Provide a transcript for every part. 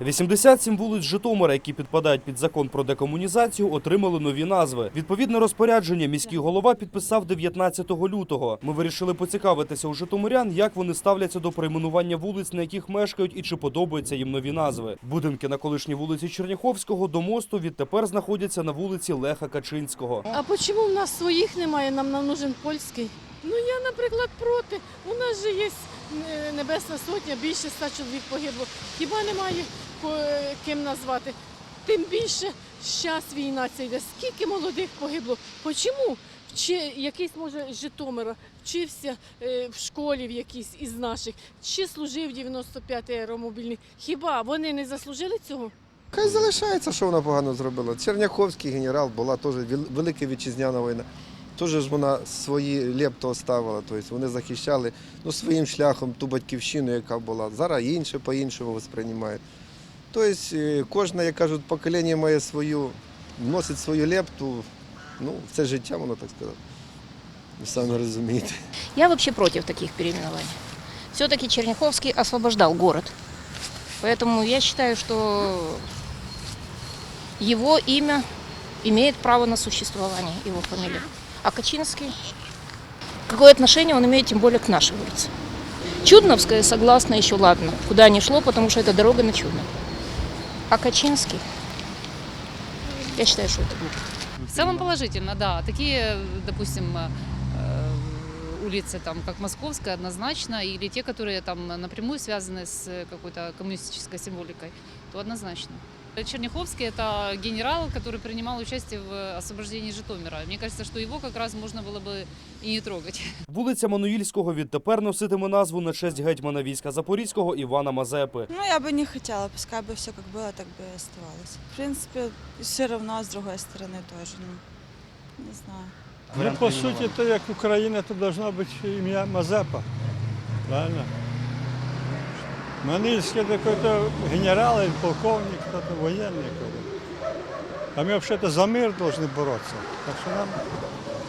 87 вулиць Житомира, які підпадають під закон про декомунізацію, отримали нові назви. Відповідне розпорядження міський голова підписав 19 лютого. Ми вирішили поцікавитися у житомирян, як вони ставляться до перейменування вулиць, на яких мешкають, і чи подобаються їм нові назви. Будинки на колишній вулиці Черняховського до мосту відтепер знаходяться на вулиці Леха Качинського. А чому в нас своїх немає? Нам нам нужен польський. Ну я, наприклад, проти. У нас же є е, Небесна Сотня, більше ста чоловік погибло. Хіба немає ким назвати? Тим більше зараз війна ця йде. Скільки молодих погибло? Почому? Чи якийсь може з Житомира вчився е, в школі в якійсь із наших, чи служив 95-й аеромобільний? Хіба вони не заслужили цього? Хай залишається, що вона погано зробила. Черняховський генерал була теж велика вітчизняна війна. Теж ж вона свої лепто оставила. Тобто вони захищали ну, своїм шляхом ту батьківщину, яка була. Зараз інше по-іншому сприймають. Тобто е, кожне, як кажуть, покоління має свою, вносить свою лепту. Ну, в це життя, воно так сказати. Ви самі розумієте. Я вообще против таких переименований. Все-таки Черняховский освобождал город. Поэтому я считаю, что его имя имеет право на существование, его фамилия. А Качинский, какое отношение он имеет тем более к нашей улице? Чудновская, согласна, еще ладно, куда ни шло, потому что это дорога на Чудно. А Качинский, я считаю, что это глупо. В целом положительно, да. Такие, допустим, э, улицы, там, как Московская, однозначно, или те, которые там напрямую связаны с какой-то коммунистической символикой, то однозначно. Черняховский – это генерал, который принимал участие в освобождении Житомира. Мне кажется, что его как раз можно было бы и не трогать. Вулиця Мануїльського відтепер носитиме назву на честь гетьмана війська Запорізького Івана Мазепи. Ну, я бы не хотела, пускай бы все как было, так бы и оставалось. В принципе, все равно, с другой стороны тоже, ну, не знаю. Ну, по суті, то як Україна, то должно бути ім'я Мазепа. Правильно? Манильський такой-то генерал, или полковник, кто-то военный какой-то. А мы вообще-то за мир должны бороться. Так что нам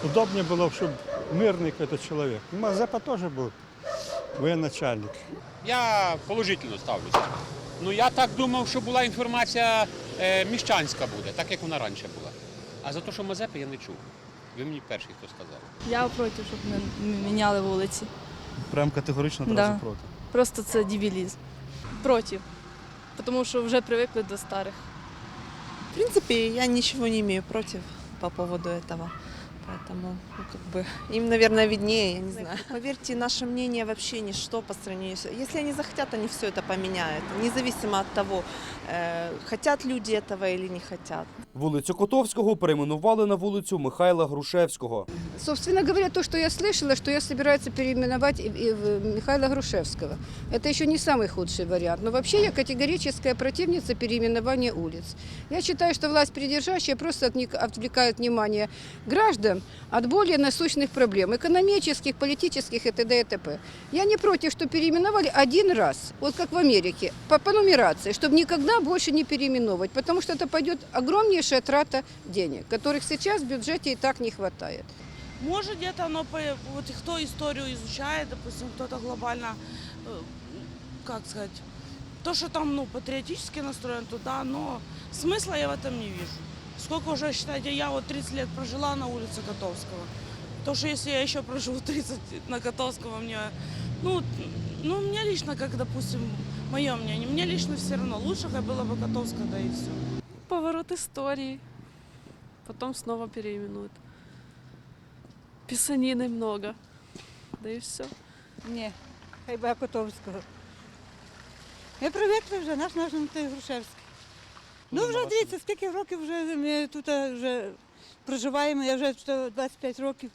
удобнее было, чтобы мирный какой-то человек. И Мазепа тоже был военачальник. Я положительно ставлюся. Ну я так думав, що була інформація е, міщанська буде, так як вона раніше була. А за те, що Мазепи, я не чув. Ви мені перший, хто сказав. Я проти, щоб не не міняли вулиці. Прям категорично одразу одразу проти. Просто це дебілізм. Проти. Тому що вже привикли до старих. В принципе, я ничего не имею против по поводу этого. Поэтому, ну, как бы, им, наверное, виднее, я не знаю. Поверьте, наше мнение вообще ничто по сравнению с... Если они захотят, они все это поменяют, независимо от того, э, хотят люди этого или не хотят. Вулицю Котовського перейменували на вулицю Михайла Грушевського. Собственно говоря, то, что я слышала, что я собираются переименовать и- и в Михаила Грушевского. Это еще не самый худший вариант. Но вообще я категорическая противница переименования улиц. Я считаю, что власть придержащая просто отник- отвлекает внимание граждан от более насущных проблем, экономических, политических и т.д. и т.п. Я не против, что переименовали один раз, вот как в Америке, по, по нумерации, чтобы никогда больше не переименовывать, потому что это пойдет Огромнейшая трата денег, которых сейчас в бюджете и так не хватает. Может, где-то оно, вот кто историю изучает, допустим, кто-то глобально, э, как сказать, то, что там, ну, патриотически настроен, то да, но смысла я в этом не вижу. Сколько уже, считайте, я вот 30 лет прожила на улице Котовского. То, что если я еще проживу 30 на Котовского, мне, ну, ну, мне лично, как, допустим, мое мнение, мне лично все равно, лучше как было бы Котовского, да и все. Поворот історії. Потім знову переименують. Писанини много. Да і все. Ні, хай би Котовського. Ми привикли вже, наш наш Грушевський. Ну вже дивіться, скільки років вже ми тут вже проживаємо, я вже тут 25 років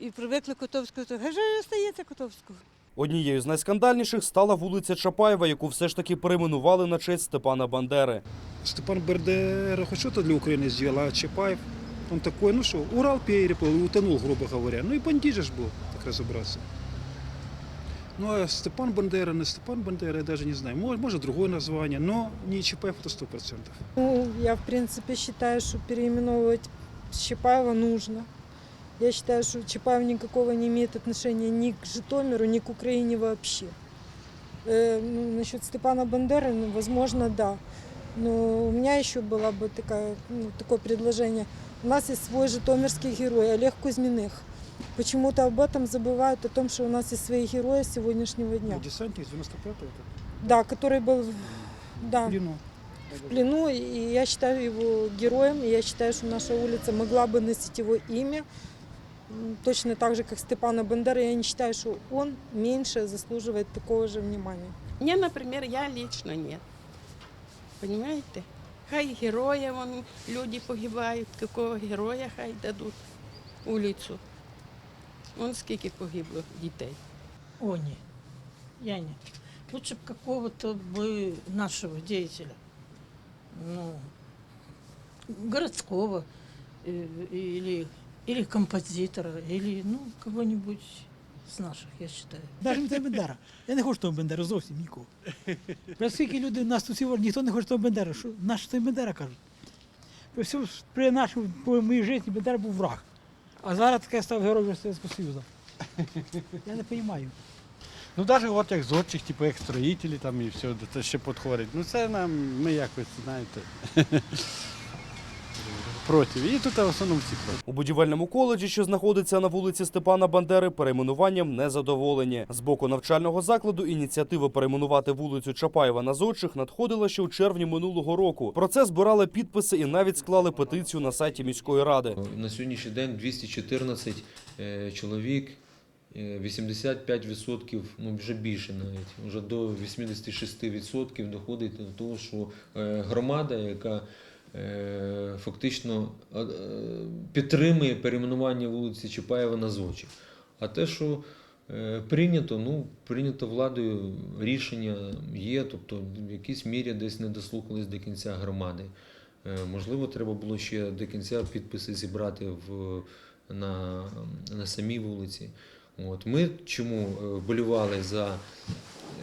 і привикли Котовського, то хай же стається Котовського. Однією з найскандальніших стала вулиця Чапаєва, яку все ж таки перейменували на честь Степана Бандери. Степан Бендера хоть что-то для Украины сделал, а Чапаев, он такой, ну что, Урал переплыл, утонул, грубо говоря. Ну и бандит же ж был, так разобраться. Ну а Степан Бандера, не Степан Бандера, я даже не знаю. Может, может другое название, но не Чапаев это сто процентов. Ну, я в принципе считаю, что переименовывать Чапаева нужно. Я считаю, что Чапаев никакого не имеет отношения ни к Житомиру, ни к Украине вообще. Э, ну, насчет Степана Бандеры, ну, возможно, да. Но у меня еще было бы такая, ну, такое предложение. У нас есть свой житомирский герой Олег Кузьминых. Почему-то об этом забывают, о том, что у нас есть свои герои с сегодняшнего дня. Десантник з 95-го Да, который был да, в плену. в плену, и я считаю его героем, и я считаю, что наша улица могла бы носить его имя. М, Точно так же, как Степана Бандеры, я не считаю, что он меньше заслуживает такого же внимания. Мне, например, я лично нет. Понимаете? Хай героя, вон, люди погибають, какого героя хай дадуть улицу. Вон скільки погибло дітей. О, нет. Я нет. Лучше бы какого-то бы нашего деятеля. Ну, городского. э, Или, или композитора. Или, ну, кого-нибудь з наших, я считаю. Навіть не той Бендера. Я не хочу того Бендера зовсім нікого. Про скільки люди в нас тут сьогодні, ніхто не хоче того Бендера. Що наш той Бендера кажуть. При, всьому, при нашій моїй житті Бендера був враг. А зараз таке став героєм Совєтського Союзу. Я не розумію. Ну, навіть от як зодчих, типу як строїтелі там і все, це ще підходить. Ну це нам, ми якось, знаєте, проти. І тут в основному всі проти. У будівельному коледжі, що знаходиться на вулиці Степана Бандери, перейменуванням не задоволені. З боку навчального закладу ініціатива перейменувати вулицю Чапаєва на Зодчих надходила ще у червні минулого року. Про це збирали підписи і навіть склали петицію на сайті міської ради. На сьогоднішній день 214 е, чоловік, е, 85%, ну вже більше навіть, вже до 86% доходить до того, що е, громада, яка е, фактично е, е, підтримує перейменування вулиці Чапаєва на Зочі. А те, що е, прийнято, ну, прийнято владою рішення є, тобто в якійсь мірі десь не дослухались до кінця громади. Е, Можливо, треба було ще до кінця підписи зібрати в, на, на самій вулиці. От. Ми чому е, вболівали за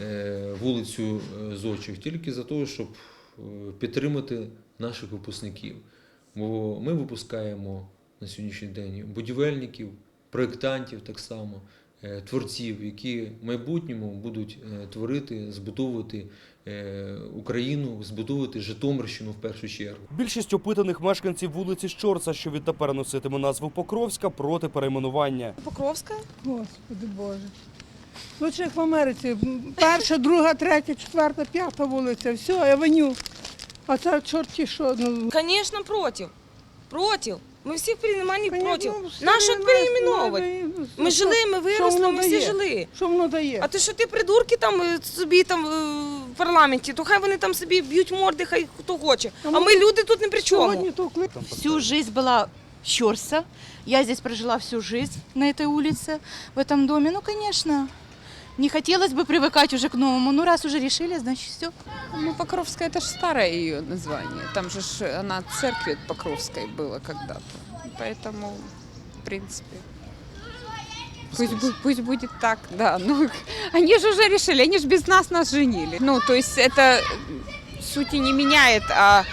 е, вулицю е, Зочих? Тільки за те, щоб е, підтримати наших випускників. Бо ми випускаємо на сьогоднішній день будівельників, проєктантів так само, е, творців, які в майбутньому будуть е, творити, збудовувати е, Україну, збудовувати Житомирщину в першу чергу. Більшість опитаних мешканців вулиці Щорса, що відтепер носитиме назву Покровська, проти перейменування. Покровська? Господи Боже. Лучше як в Америці. Перша, друга, третя, четверта, п'ята вулиця. Все, авеню. А це чорті що. Ну, Конечно, против. Против. Мы всех переименований против. Ну, все Наши рівно, переименовувати. ну, Ми що- жили, ми що виросли, воно ми всі дає? жили. Що воно дає? А ти що ти придурки там е, собі там е, в парламенті, то хай вони там собі б'ють морди, хай хто хоче. А ми люди тут не при чому. Сьогодні то клик. Всю жизнь была Щорса. Я здесь прожила всю жизнь на этой улице, в этом доме. Ну, конечно, Не хотелось бы привыкать уже к новому. Ну, раз уже решили, значит, все. Ну, Покровская это же старое ее название. Там же ж она церковь Покровской была когда-то. Поэтому, в принципе, пусть, пусть будет так, да. Ну, они же уже решили, они же без нас нас женили. Ну, то есть это сути не меняет, а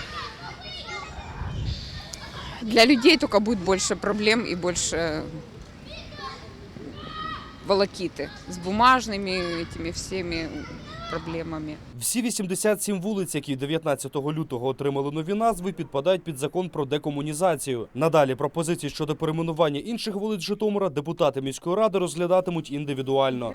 для людей только будет больше проблем и больше волокиты с бумажными этими всеми проблемами. Всі 87 вулиць, які 19 лютого отримали нові назви, підпадають під закон про декомунізацію. Надалі пропозиції щодо перейменування інших вулиць Житомира депутати міської ради розглядатимуть індивідуально.